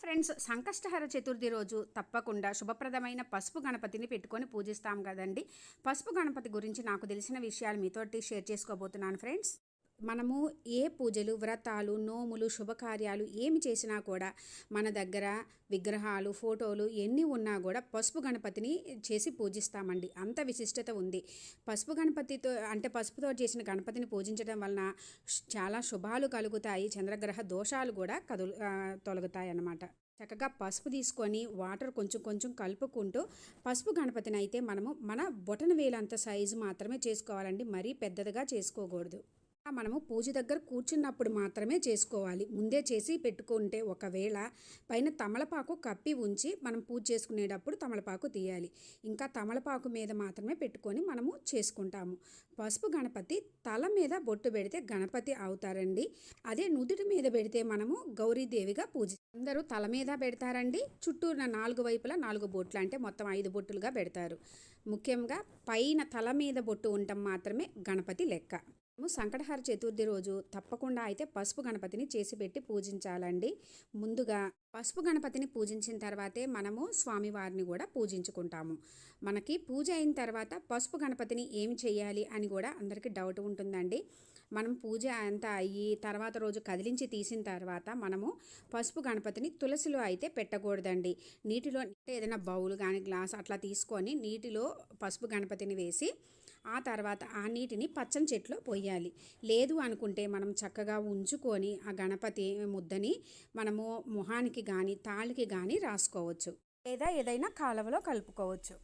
Friends Sankashtahara Chaturthi రోజు తప్పకుండా శుభప్రదమైన పసుపు గణపతిని పెట్టుకొని పూజిస్తాం కదండి. పసుపు గణపతి గురించి నాకు తెలిసిన విషయాలు మీతోటి షేర్ చేసుకోబోతున్నాను ఫ్రెండ్స్. మనము ఏ పూజలు వ్రతాలు నోములు శుభకార్యాలు ఏమి చేసినా కూడా మన దగ్గర విగ్రహాలు ఫోటోలు ఎన్ని ఉన్నా కూడా పసుపు గణపతిని చేసి పూజిస్తామండి. అంత విశిష్టత ఉంది. పసుపు గణపతితో అంటే పసుపుతో చేసిన గణపతిని పూజించడం వలన చాలా శుభాలు కలుగుతాయి. చంద్రగ్రహ దోషాలు కూడా కదులు ఆ, తొలగుతాయి అన్నమాట చక్కగా పసుపు తీసుకొని వాటర్ కొంచెం కొంచెం కలుపుకుంటూ పసుపు గణపతిని అయితే మనము మన బొటన వేలంత సైజు మాత్రమే చేసుకోవాలండి. మరీ పెద్దదిగా చేసుకోకూడదు. మనము పూజ దగ్గర కూర్చున్నప్పుడు మాత్రమే చేసుకోవాలి. ముందే చేసి పెట్టుకుంటే ఒకవేళ పైన తమలపాకు కప్పి ఉంచి మనం పూజ చేసుకునేటప్పుడు తమలపాకు తీయాలి. ఇంకా తమలపాకు మీద మాత్రమే పెట్టుకొని మనము చేసుకుంటాము. పసుపు గణపతి తల మీద బొట్టు పెడితే గణపతి అవుతారండి. అదే నుదుటి మీద పెడితే మనము గౌరీదేవిగా పూజ అందరూ తల మీద పెడతారండి. చుట్టూరున నాలుగు వైపులా నాలుగు బొట్లు అంటే మొత్తం ఐదు బొట్టులుగా పెడతారు. ముఖ్యంగా పైన తల మీద బొట్టు ఉండటం మాత్రమే గణపతి లెక్క. సంకటహార చతుర్థి రోజు తప్పకుండా అయితే పసుపు గణపతిని చేసి పెట్టి పూజించాలండి. ముందుగా పసుపు గణపతిని పూజించిన తర్వాతే మనము స్వామివారిని కూడా పూజించుకుంటాము. మనకి పూజ అయిన తర్వాత పసుపు గణపతిని ఏం చేయాలి అని కూడా అందరికీ డౌట్ ఉంటుందండి. మనం పూజ అంతా అయ్యి తర్వాత రోజు కదిలించి తీసిన తర్వాత మనము పసుపు గణపతిని తులసిలో అయితే పెట్టకూడదండి. నీటిలో ఏదైనా బౌల్ కానీ గ్లాస్ అట్లా తీసుకొని నీటిలో పసుపు గణపతిని వేసి ఆ తర్వాత ఆ నీటిని పచ్చని చెట్లో పోయాలి లేదు అనుకుంటే మనం చక్కగా ఉంచుకొని ఆ గణపతి ముద్దని మనము మొహానికి కానీ తాళ్ళకి కానీ రాసుకోవచ్చు. లేదా ఏదైనా కాలువలో కలుపుకోవచ్చు.